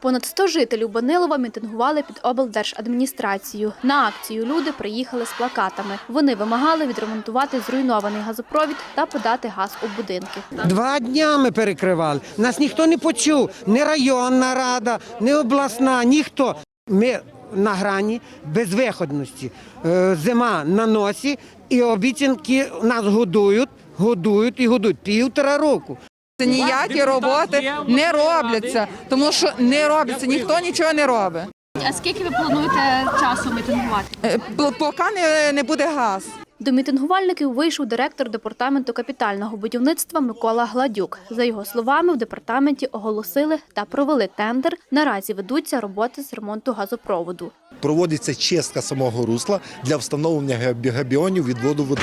Понад 100 жителів Банилова мітингували під облдержадміністрацією. На акцію люди приїхали з плакатами. Вони вимагали відремонтувати зруйнований газопровід та подати газ у будинки. Два дня ми перекривали. Нас ніхто не почув. Ні районна рада, ні обласна, ніхто. Ми на грані безвиходності. Е, Зима на носі, і обіцянки нас годують, годують і годують півтора року. Це ніякі роботи не робляться, тому що не робляться, ніхто нічого не робить. А скільки ви плануєте часу мітингувати? Е, Поки не, не буде газ. До мітингувальників вийшов директор департаменту капітального будівництва Микола Гладюк. За його словами, в департаменті оголосили та провели тендер. Наразі ведуться роботи з ремонту газопроводу. проводиться чистка самого русла для встановлення габі- габіонів відводу води.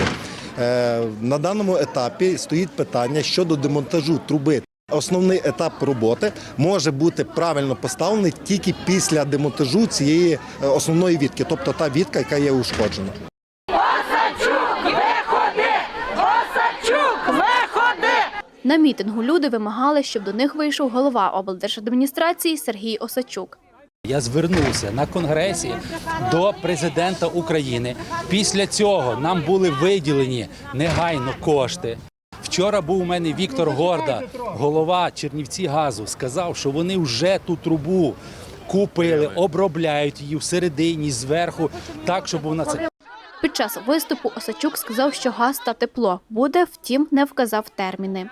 Е, На даному етапі стоїть питання щодо демонтажу труби. Основний етап роботи може бути правильно поставлений тільки після демонтажу цієї е, основної вітки, тобто та вітка, яка є ушкоджена. На мітингу люди вимагали, щоб до них вийшов голова облдержадміністрації Сергій Осачук. Я звернувся на конгресі до президента України. Після цього нам були виділені негайно кошти. Вчора був у мене Віктор Горда, голова Чернівці газу. Сказав, що вони вже ту трубу купили, обробляють її всередині, зверху, так, щоб вона це. Під час виступу Осачук сказав, що газ та тепло буде, втім не вказав терміни.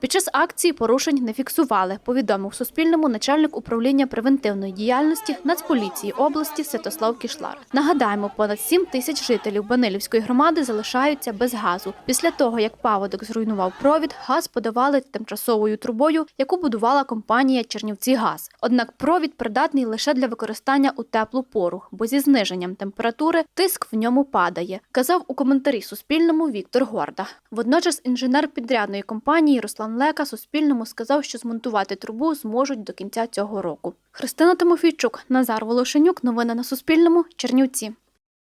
Під час акції порушень не фіксували, повідомив Суспільному начальник управління превентивної діяльності Нацполіції області Святослав Кішлар. Нагадаємо, понад 7 тисяч жителів Банилівської громади залишаються без газу. Після того, як паводок зруйнував провід, газ подавали тимчасовою трубою, яку будувала компанія Чернівці Газ. Однак провід придатний лише для використання у теплу пору, бо зі зниженням температури тиск в ньому падає, казав у коментарі Суспільному Віктор Горда. Водночас інженер підрядної компанії Руслан Лека Суспільному сказав, що змонтувати трубу зможуть до кінця цього року. Христина Тимофійчук, Назар Волошенюк. Новини на Суспільному. Чернівці.